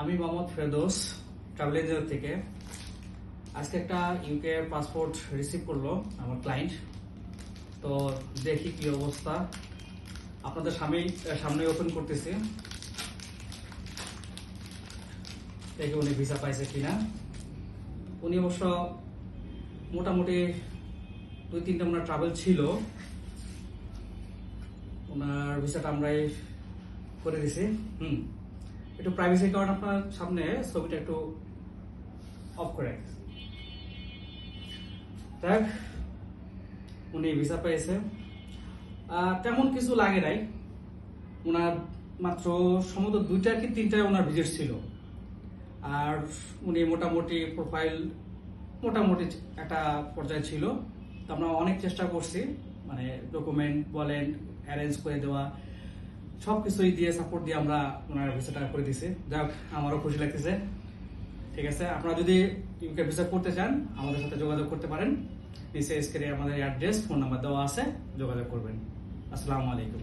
আমি Mohammad Ferdous travel agent থেকে। আজকে একটা ইউকে পাসপোর্ট রিসিভ করল আমার ক্লায়েন্ট তো দেখি কি অবস্থা। আপনাদের সামনেই সামনে ওপেন করতেছি। দেখি উনি ভিসা পাইছে কিনা। উনি অবশ্য মোটামুটি দুই, তিনটা ওনার ট্রাভেল ছিল। ওনার ভিসাটা আমরাই করে দিছি। হুম। একটু প্রাইভেসির কারণে আপনার সামনে, ছবিটা একটু অফ করে। দেখ, উনি ভিসা পেয়েছে। তেমন কিছু লাগে নাই। ওনার মাত্র সম্ভবত দুইটা কি তিনটা ওনার ভিজিট ছিল। আর উনি মোটামুটি প্রোফাইল মোটামুটি একটা পর্যায়ে ছিল। তো আমরা অনেক চেষ্টা করছি মানে ডকুমেন্ট বলেন অ্যারেঞ্জ করে দেওয়া। সব কিছুই দিয়ে সাপোর্ট দিয়ে আমরা ওনার ভিসাটা করে দিছি। যাক, আমারও খুশি লাগতেছে। ঠিক আছে, আপনারা যদি ইউকে ভিসা করতে চান, আমাদের সাথে যোগাযোগ করতে পারেন। নিচে স্ক্রিনে আমাদের অ্যাড্রেস ফোন নাম্বার দেওয়া আছে, যোগাযোগ করবেন। আসসালামু আলাইকুম।